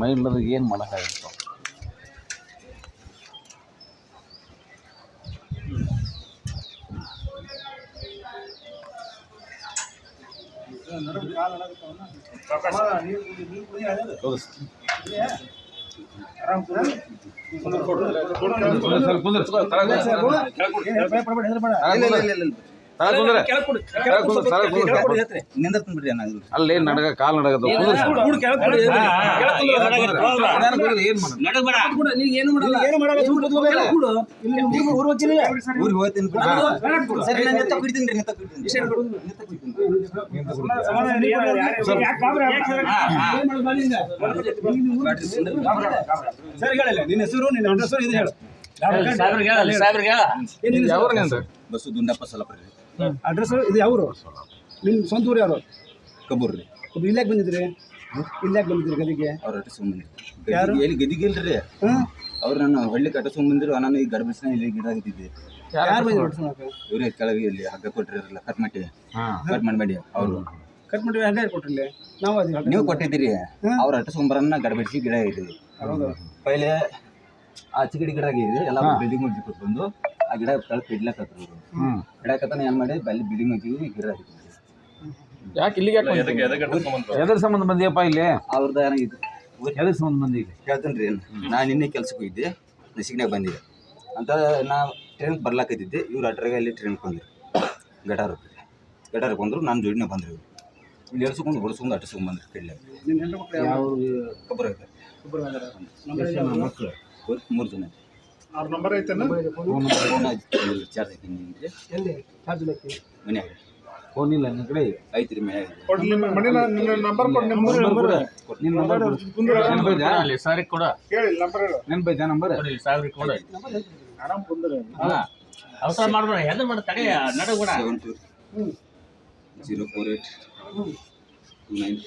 ಮೈ ಇಲ್ಲದ ಏನು ಮಾಡೋಕ್ಕಾಗತ್ತ? ನಿಂದರ್ತೀನಿ ಬಿಡ್ರಿ ಅಣ್ಣ ಇದು. ಅಲ್ಲಿ ನಡಗ ಕಾಲ್ ನಡಗದ? ಊರಿಗೆ ಹೋಗ್ತೀನಿ. ಬಿಡ್ರಿ. ಸರಿ. ಹೇಳಿಲ್ಲ ನಿನ್ನ ಹೆಸರು ನಿನ್ನ ಹೆಸರು ಇದು ಹೇಳು. ಬಸ್ಸು ದುಂಡಪ್ಪ ಸಲಪರಿ ಅಡ್ರೆಸ್ ಇದು ಯಾವರು? ನಿಮ್ಮ ಸ್ವಂತ ಊರು ಯಾರು? ಕಬೂರ್ ರೀ. ಒಬ್ರು ಇಲ್ಲಾಕ್ ಬಂದಿದ್ರಿ ಇಲ್ಲಾಕ್ ಬಂದಿದ್ರಿ ಗದಿಗೆ ಅವ್ರ ಅಡ್ರೆಸ್ ಸುಮ್ಮನೆ ಯಾರು? ಎಲ್ಲಿ ಗದಿಗೆ ಇಲ್ರಿ? ಹ್ಮ್. ಅವ್ರು ನನ್ನ ಹಳ್ಳಿ ಕಟ್ಟ ಸುಮ್ಮಂದಿರು ನಾನು ಈ ಗರ್ಭಿಸ್ನ ಇಲ್ಲಿ ಗಿಡ ಆಗಿದ್ದೆ ಯಾರು? ಇವ್ರೇ ಕೆಳಗೆ ಇಲ್ಲಿ ಹಗ್ಗ ಕೊಟ್ಟಿರಲ್ಲ ಕಟ್ ಮಾಡಿ. ಕಟ್ ಮಾಡಬೇಡಿ ಅವರು. ಕಟ್ ಮಾಡಿ ಹಂಗೆ ಕೊಟ್ಟಿರಲಿ? ನಾವು ನೀವು ಕೊಟ್ಟಿದ್ದೀರಿ. ಅವ್ರ ಅಟ್ಟ ಸುಂಬರನ್ನ ಗರ್ಭಿಸಿ ಗಿಡ ಇದ್ದೀವಿ ಪೈಲೆ ಆಚೆ ಚಿಗಡಿ ಗಿಡ ಆಗಿದೆ ಎಲ್ಲ ಬಿಲ್ಡಿಂಗ್ ಮುಚ್ಚಿ ಬಂದು ಆ ಗಿಡ ಕೆಳಗೆ ಇಡ್ಲಕತ್ರು ಇವ್ರು. ಹ್ಮ್. ಇಡಕತ್ತಾನ ಏನು ಮಾಡಿ ಬಲ್ಲಿ ಬಿಲ್ಡಿಂಗ್ ಮುಚ್ಚಿದ್ವಿ ಗಿಡ ಯಾಕೆ ಇಲ್ಲಿಗೆ ಯಾಕೆ ಎದ್ರ ಸಂಬಂಧ ಬಂದಿಯಪ್ಪ ಇಲ್ಲಿ? ಅವ್ರದ್ದು ಏನಾಗಿತ್ತು? ಎದ್ರ ಸಂಬಂಧ ಬಂದಿ ಹೇಳ್ತೀನಿ ರೀ ನಾನು ನಿನ್ನೆ ಕೆಲ್ಸಕ್ಕೆ ಹೋಗಿದ್ದೆ ನಸಿಗ್ನಾಗ ಬಂದಿದ್ದೆ ಅಂತ ನಾ ಟ್ರೈನ್ ಬರ್ಲಾಕತ್ತಿದ್ದೆ ಇವ್ರು ಅಟ್ರಾಗ ಅಲ್ಲಿ ಟ್ರೈನ್ಗೆ ಬಂದ್ರು ಗಟಾರ ಗಟಾರ ಬಂದರು ನಾನು ಜೋಡಿನ ಬಂದ್ರು ಇವ್ರು. ಇಲ್ಲಿ ಎಳ್ಸ್ಕೊಂಡು ಹೊಡ್ಸ್ಕೊಂಡು ಅಟ್ಟಿಸ್ಕೊಂಡು ಬಂದ್ರು ಕಡ್ಲೆ ನಿನ್ನ ಹೆಂಡ್ರು ಯಾರು? ಒಬ್ಬರ ನಂಬರ್. ಮಕ್ಕಳು ಮೂರು ಜನ. ಅವ್ರ ನಂಬರ್ ಐತೇನ? ಫೋನ್ ಚಾರ್ಜ್ ಹಾಕಿನಿ ಎಲ್ಲಿ? ಚಾರ್ಜ್ ಮನ್ಯಾಗ ಫೋನ್ ಇಲ್ಲ ನಿನ್ನ ಕಡೆ? ಐತಿ ರೀ ಮನ್ಯಾಗ ನಂಬರ್ ಕೊಡಿ ನಂಬರ್ ನಂಬರ್ ನಿನ್ನ ನಂಬರ್ ಅಲ್ಲಿ ಸಾರಿಗೆ ಕೊಡ. ಹೇಳಿ. ನಂಬರ್ ಸಾವಿರ ಕೊಡ. ಆರಾಮ್ ಕುಂದ್ರೆ ಅವಸರ ಮಾಡ್ಬೇಡ ಹೆದ್ರ ಮಾಡ ತಡೆ two zero four eight two nine